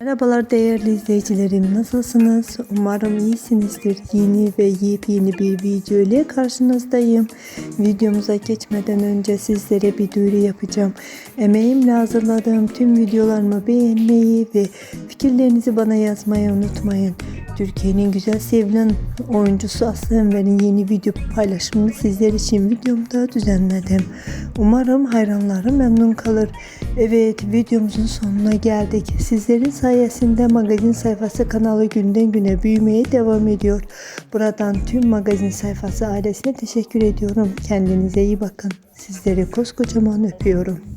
Merhabalar değerli izleyicilerim nasılsınız? Umarım iyisinizdir. Yeni ve yepyeni bir video ile karşınızdayım. Videomuza geçmeden önce sizlere bir duyuru yapacağım. Emeğimle hazırladığım tüm videolarımı beğenmeyi ve fikirlerinizi bana yazmayı unutmayın. Türkiye'nin güzel sevilen oyuncusu Aslı Enver'in yeni video paylaşımını sizler için videomda düzenledim. Umarım hayranlarım memnun kalır. Evet videomuzun sonuna geldik. Sizlerin sayesinde magazin sayfası kanalı günden güne büyümeye devam ediyor. Buradan tüm magazin sayfası ailesine teşekkür ediyorum. Kendinize iyi bakın. Sizleri koskocaman öpüyorum.